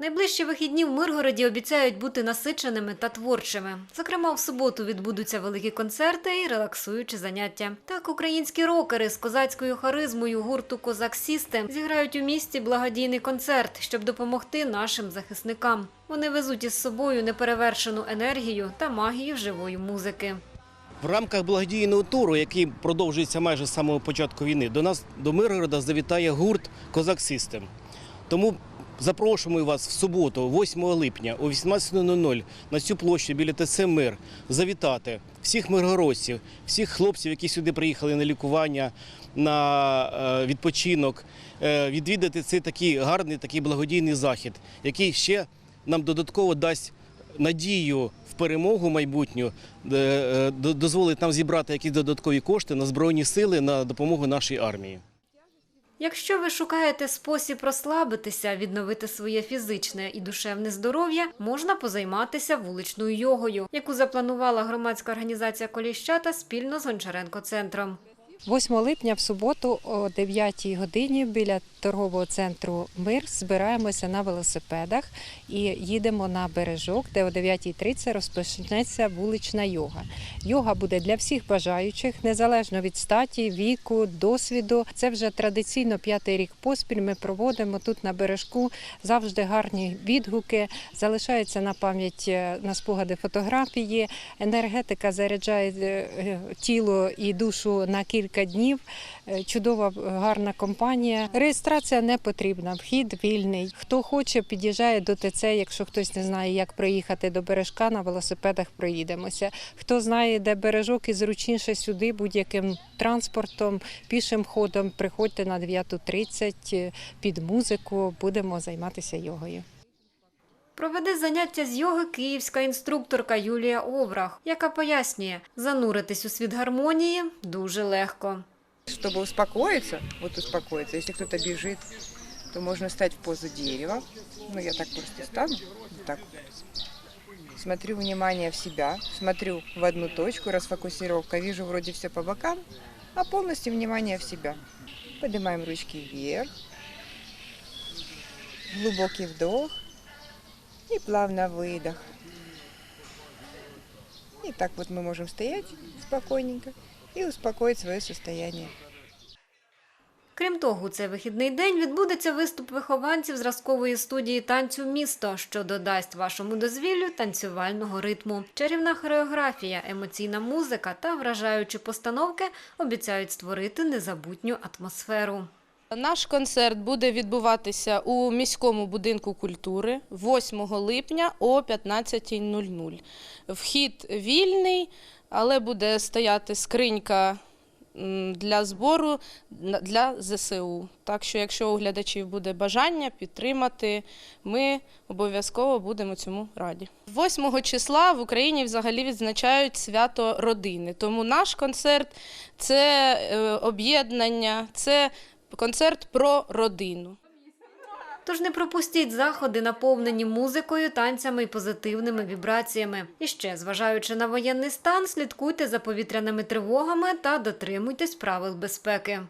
Найближчі вихідні в Миргороді обіцяють бути насиченими та творчими. Зокрема, в суботу відбудуться великі концерти і релаксуючі заняття. Так, українські рокери з козацькою харизмою гурту Козак Сістем зіграють у місті благодійний концерт, щоб допомогти нашим захисникам. Вони везуть із собою неперевершену енергію та магію живої музики. В рамках благодійного туру, який продовжується майже з самого початку війни, до нас до Миргорода завітає гурт Козак Систем. Тому запрошуємо вас в суботу, 8 липня о 18.00 на цю площу біля ТЦ Мир завітати всіх миргородців, всіх хлопців, які сюди приїхали на лікування, на е, відпочинок, е, відвідати цей такий гарний, такий благодійний захід, який ще нам додатково дасть надію в перемогу майбутню, е, до- дозволить нам зібрати якісь додаткові кошти на збройні сили на допомогу нашій армії. Якщо ви шукаєте спосіб розслабитися, відновити своє фізичне і душевне здоров'я, можна позайматися вуличною йогою, яку запланувала громадська організація Коліщата спільно з Гончаренко-центром. 8 липня в суботу о 9 годині біля торгового центру Мир збираємося на велосипедах і їдемо на бережок, де о 9.30 розпочнеться вулична йога. Йога буде для всіх бажаючих, незалежно від статі, віку, досвіду. Це вже традиційно п'ятий рік поспіль. Ми проводимо тут на бережку завжди гарні відгуки. Залишаються на пам'ять е, на спогади фотографії. Енергетика заряджає е, е, тіло і душу на кілька днів. Е, Чудова е, гарна компанія. Реєстрація не потрібна, вхід вільний. Хто хоче, під'їжджає до ТЦ. Якщо хтось не знає, як проїхати до бережка, на велосипедах проїдемося. Хто знає, де бережок і зручніше сюди, будь-яким транспортом, пішим ходом, приходьте на 9.30 е, під музику. Будемо займатися йогою. Проведе заняття з йоги київська інструкторка Юлія Оврах, яка пояснює, зануритись у світ гармонії дуже легко. Чтобы успокоиться, вот успокоиться, если кто-то бежит, то можно встать в позу дерева. Ну, я так просто стану, так. Смотрю внимание в себя, смотрю в одну точку, расфокусировка, вижу вроде все по бокам, а полностью внимание в себя. Поднимаем ручки вверх, глубокий вдох и плавно выдох. И так вот мы можем стоять спокойненько и успокоить свое состояние. Крім того, у цей вихідний день відбудеться виступ вихованців зразкової студії танцю місто, що додасть вашому дозвіллю танцювального ритму. Чарівна хореографія, емоційна музика та вражаючі постановки обіцяють створити незабутню атмосферу. Наш концерт буде відбуватися у міському будинку культури 8 липня о 15.00. Вхід вільний, але буде стояти скринька для збору для ЗСУ. Так що, якщо у глядачів буде бажання підтримати, ми обов'язково будемо цьому раді. 8 числа в Україні взагалі відзначають свято родини. Тому наш концерт це е, об'єднання, це концерт про родину. Тож не пропустіть заходи, наповнені музикою, танцями і позитивними вібраціями. І ще, зважаючи на воєнний стан, слідкуйте за повітряними тривогами та дотримуйтесь правил безпеки.